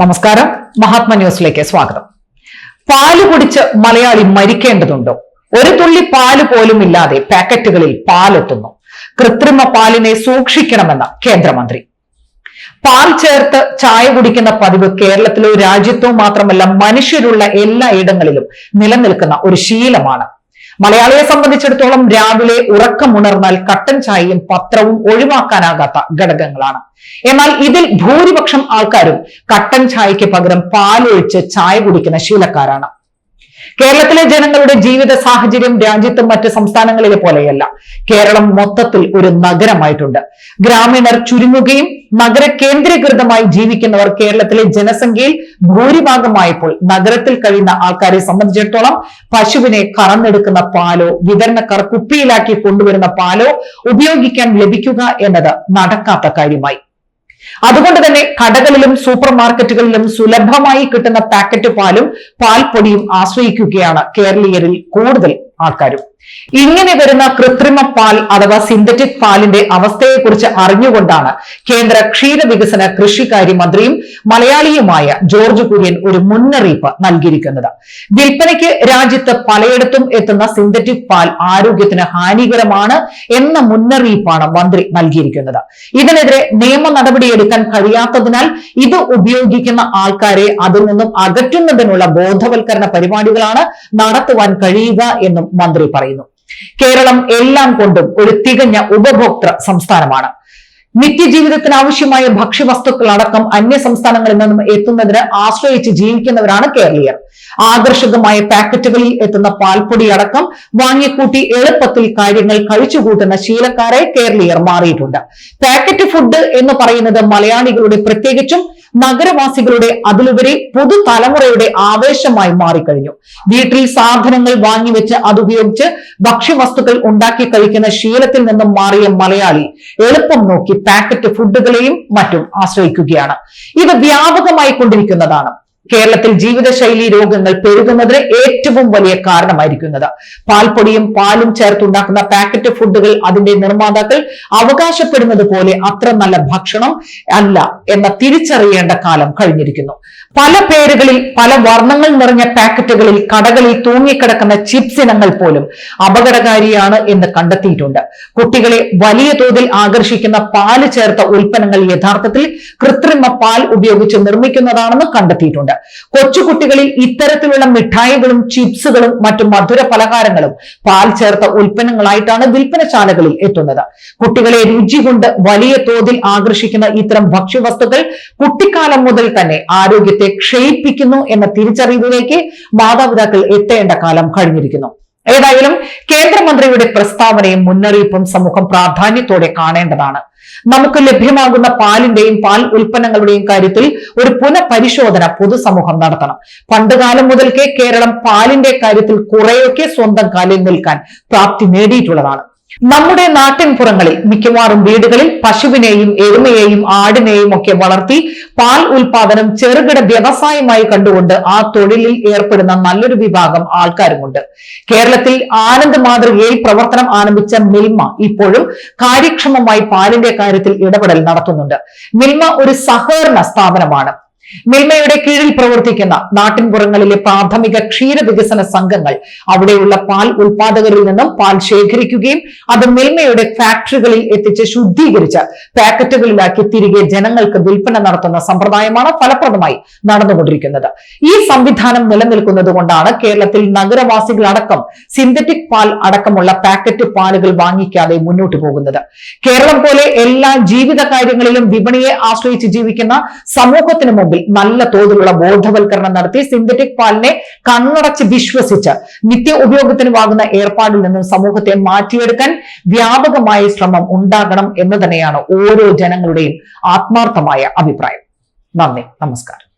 നമസ്കാരം. മഹാത്മ ന്യൂസിലേക്ക് സ്വാഗതം. പാൽ കുടിച്ച് മലയാളി മരിക്കേണ്ടതുണ്ടോ? ഒരു തുള്ളി പാൽ പോലും ഇല്ലാതെ പാക്കറ്റുകളിൽ പാലെത്തുന്നു. കൃത്രിമ പാലിനെ സൂക്ഷിക്കണമെന്ന് കേന്ദ്രമന്ത്രി. പാൽ ചേർത്ത് ചായ കുടിക്കുന്ന പതിവ് കേരളത്തിലോ രാജ്യത്തോ മാത്രമല്ല മനുഷ്യരുള്ള എല്ലാ ഇടങ്ങളിലും നിലനിൽക്കുന്ന ഒരു ശീലമാണ് മലയാളിയെ സംബന്ധിച്ചിടത്തോളം രാവിലെ ഉറക്കമുണർന്നാൽ കട്ടൻ ചായയും പത്രവും ഒഴിവാക്കാനാകാത്ത ഘടകങ്ങളാണ്. എന്നാൽ ഇതിൽ ഭൂരിപക്ഷം ആൾക്കാരും കട്ടൻ ചായയ്ക്ക് പകരം പാലൊഴിച്ച് ചായ കുടിക്കുന്ന ശീലക്കാരാണ്. കേരളത്തിലെ ജനങ്ങളുടെ ജീവിത സാഹചര്യം രാജ്യത്തും മറ്റ് സംസ്ഥാനങ്ങളിലെ പോലെയല്ല. കേരളം മൊത്തത്തിൽ ഒരു നഗരമായിട്ടുണ്ട്. ഗ്രാമീണർ ചുരുങ്ങുകയും നഗര കേന്ദ്രീകൃതമായി ജീവിക്കുന്നവർ കേരളത്തിലെ ജനസംഖ്യയിൽ ഭൂരിഭാഗമായപ്പോൾ നഗരത്തിൽ കഴിയുന്ന ആൾക്കാരെ സംബന്ധിച്ചിടത്തോളം പശുവിനെ കറന്നെടുക്കുന്ന പാലോ വിതരണക്കാർ കുപ്പിയിലാക്കി കൊണ്ടുവരുന്ന പാലോ ഉപയോഗിക്കാൻ ലഭിക്കുക എന്നത് നടക്കാത്ത കാര്യമായി. അതുകൊണ്ട് തന്നെ കടകളിലും സൂപ്പർ മാർക്കറ്റുകളിലും സുലഭമായി കിട്ടുന്ന പാക്കറ്റ് പാലും പാൽപ്പൊടിയും ആശ്രയിക്കുകയാണ് കേരളീയരിൽ കൂടുതൽ. ആൾക്കാരും. ഇങ്ങനെ വരുന്ന കൃത്രിമ പാൽ അഥവാ സിന്തറ്റിക് പാലിന്റെ അവസ്ഥയെക്കുറിച്ച് അറിഞ്ഞുകൊണ്ടാണ് കേന്ദ്ര ക്ഷീര വികസന കൃഷികാര്യ മന്ത്രിയും മലയാളിയുമായ ജോർജ് കുര്യൻ ഒരു മുന്നറിയിപ്പ് നൽകിയിരിക്കുന്നത്. വിൽപ്പനയ്ക്ക് രാജ്യത്ത് പലയിടത്തും എത്തുന്ന സിന്തറ്റിക് പാൽ ആരോഗ്യത്തിന് ഹാനികരമാണ് എന്ന മുന്നറിയിപ്പാണ് മന്ത്രി നൽകിയിരിക്കുന്നത്. ഇതിനെതിരെ നിയമ നടപടിയെടുക്കാൻ കഴിയാത്തതിനാൽ ഇത് ഉപയോഗിക്കുന്ന ആൾക്കാരെ അതിൽ നിന്നും അകറ്റുന്നതിനുള്ള ബോധവൽക്കരണ പരിപാടികളാണ് നടത്തുവാൻ കഴിയുക എന്നും മന്ത്രി പറയുന്നു. കേരളം എല്ലാം കൊണ്ടും ഒരു തികഞ്ഞ ഉപഭോക്തൃ സംസ്ഥാനമാണ്. നിത്യജീവിതത്തിന് ആവശ്യമായ ഭക്ഷ്യവസ്തുക്കൾ അടക്കം അന്യ സംസ്ഥാനങ്ങളിൽ നിന്നും എത്തുന്നതിന് ആശ്രയിച്ച് ജീവിക്കുന്നവരാണ് കേരളീയർ. ആകർഷകമായ പാക്കറ്റുകളിൽ എത്തുന്ന പാൽപ്പൊടി അടക്കം വാങ്ങിക്കൂട്ടി എളുപ്പത്തിൽ കാര്യങ്ങൾ കഴിച്ചുകൂട്ടുന്ന ശീലക്കാരെ കേരളീയർ മാറിയിട്ടുണ്ട്. പാക്കറ്റ് ഫുഡ് എന്ന് പറയുന്നത് മലയാളികളുടെ പ്രത്യേകിച്ചും നഗരവാസികളുടെ അതിലുപരി പുതുതലമുറയുടെ ആവേശമായി മാറിക്കഴിഞ്ഞു. വീട്ടിൽ സാധനങ്ങൾ വാങ്ങിവെച്ച് അതുപയോഗിച്ച് ഭക്ഷ്യവസ്തുക്കൾ ഉണ്ടാക്കി കഴിക്കുന്ന ശീലത്തിൽ നിന്നും മാറിയ മലയാളി എളുപ്പം നോക്കി പാക്കറ്റ് ഫുഡുകളെയും മറ്റും ആശ്രയിക്കുകയാണ്. ഇത് വ്യാപകമായി കൊണ്ടിരിക്കുന്നതാണ്. കേരളത്തിൽ ജീവിതശൈലി രോഗങ്ങൾ പെരുകുന്നതിന് ഏറ്റവും വലിയ കാരണമായിരിക്കുന്നത്. പാൽപ്പൊടിയും പാലും ചേർത്തുണ്ടാക്കുന്ന പാക്കറ്റ് ഫുഡുകൾ അതിന്റെ നിർമ്മാതാക്കൾ അവകാശപ്പെടുന്നത് പോലെ അത്ര നല്ല ഭക്ഷണം അല്ല എന്ന തിരിച്ചറിയേണ്ട കാലം കഴിഞ്ഞിരിക്കുന്നു. പല പേരുകളിൽ പല വർണങ്ങൾ നിറഞ്ഞ പാക്കറ്റുകളിൽ കടകളിൽ തൂങ്ങിക്കിടക്കുന്ന ചിപ്സ് ഇനങ്ങൾ പോലും അപകടകാരിയാണ് എന്ന് കണ്ടെത്തിയിട്ടുണ്ട്. കുട്ടികളെ വലിയ തോതിൽ ആകർഷിക്കുന്ന പാൽ ചേർത്ത ഉൽപ്പന്നങ്ങൾ യഥാർത്ഥത്തിൽ കൃത്രിമ പാൽ ഉപയോഗിച്ച് നിർമ്മിക്കുന്നതാണെന്ന് കണ്ടെത്തിയിട്ടുണ്ട്. കൊച്ചുകുട്ടികളിൽ ഇത്തരത്തിലുള്ള മിഠായികളും ചിപ്സുകളും മറ്റു മധുര പലഹാരങ്ങളും പാൽ ചേർത്ത ഉൽപ്പന്നങ്ങളായിട്ടാണ് വിൽപ്പനശാലകളിൽ എത്തുന്നത്. കുട്ടികളെ രുചി കൊണ്ട് വലിയ തോതിൽ ആകർഷിക്കുന്ന ഇത്തരം ഭക്ഷ്യവസ്തുക്കൾ കുട്ടിക്കാലം മുതൽ തന്നെ ആരോഗ്യത്തെ ക്ഷയിപ്പിക്കുന്നു എന്ന തിരിച്ചറിവിലേക്ക് മാതാപിതാക്കൾ എത്തേണ്ട കാലം കഴിഞ്ഞിരിക്കുന്നു. ഏതായാലും കേന്ദ്രമന്ത്രിയുടെ പ്രസ്താവനയും മുന്നറിയിപ്പും സമൂഹം പ്രാധാന്യത്തോടെ കാണേണ്ടതാണ്. നമുക്ക് ലഭ്യമാകുന്ന പാലിന്റെയും പാൽ ഉൽപ്പന്നങ്ങളുടെയും കാര്യത്തിൽ ഒരു പുനഃപരിശോധന പൊതുസമൂഹം നടത്തണം. പണ്ടുകാലം മുതൽക്കേ കേരളം പാലിന്റെ കാര്യത്തിൽ കുറെയൊക്കെ സ്വന്തം കാലിൽ നിൽക്കാൻ പ്രാപ്തി നേടിയിട്ടുള്ളതാണ്. നമ്മുടെ നാട്ടിൻപുറങ്ങളിൽ മിക്കവാറും വീടുകളിൽ പശുവിനെയും എരുമയെയും ആടിനെയും ഒക്കെ വളർത്തി പാൽ ഉൽപാദനം ചെറുകിട വ്യവസായമായി കണ്ടുകൊണ്ട് ആ തൊഴിലിൽ ഏർപ്പെടുന്ന നല്ലൊരു വിഭാഗം ആൾക്കാരുമുണ്ട്. കേരളത്തിൽ ആനന്ദ് മാതൃകയിൽ പ്രവർത്തനം ആരംഭിച്ച മിൽമ ഇപ്പോഴും കാര്യക്ഷമമായി പാലിന്റെ കാര്യത്തിൽ ഇടപെടൽ നടത്തുന്നുണ്ട്. മിൽമ ഒരു സഹകരണ സ്ഥാപനമാണ്. മിൽമയുടെ കീഴിൽ പ്രവർത്തിക്കുന്ന നാട്ടിൻപുറങ്ങളിലെ പ്രാഥമിക ക്ഷീര വികസന സംഘങ്ങൾ അവിടെയുള്ള പാൽ ഉൽപാദകരിൽ നിന്നും പാൽ ശേഖരിക്കുകയും അത് മിൽമയുടെ ഫാക്ടറികളിൽ എത്തിച്ച് ശുദ്ധീകരിച്ച് പാക്കറ്റുകളിലാക്കി തിരികെ ജനങ്ങൾക്ക് വിൽപ്പന നടത്തുന്ന സമ്പ്രദായമാണ് ഫലപ്രദമായി നടന്നുകൊണ്ടിരിക്കുന്നത്. ഈ സംവിധാനം നിലനിൽക്കുന്നത് കൊണ്ടാണ് കേരളത്തിൽ നഗരവാസികളടക്കം സിന്തറ്റിക് പാൽ അടക്കമുള്ള പാക്കറ്റ് പാലുകൾ വാങ്ങിക്കാതെ മുന്നോട്ട് പോകുന്നത്. കേരളം പോലെ എല്ലാ ജീവിത കാര്യങ്ങളിലും വിപണിയെ ആശ്രയിച്ച് ജീവിക്കുന്ന സമൂഹത്തിന് മുമ്പിൽ നല്ല തോതിലുള്ള ബോധവൽക്കരണം നടത്തി സിന്തറ്റിക് പാലിനെ കണ്ണടച്ച് വിശ്വസിച്ച് നിത്യ ഉപയോഗത്തിന് വാങ്ങുന്ന ഏർപ്പാടിൽ നിന്നും സമൂഹത്തെ മാറ്റിയെടുക്കാൻ വ്യാപകമായ ശ്രമം ഉണ്ടാകണം എന്ന് തന്നെയാണ് ഓരോ ജനങ്ങളുടെയും ആത്മാർത്ഥമായ അഭിപ്രായം. നന്ദി. നമസ്കാരം.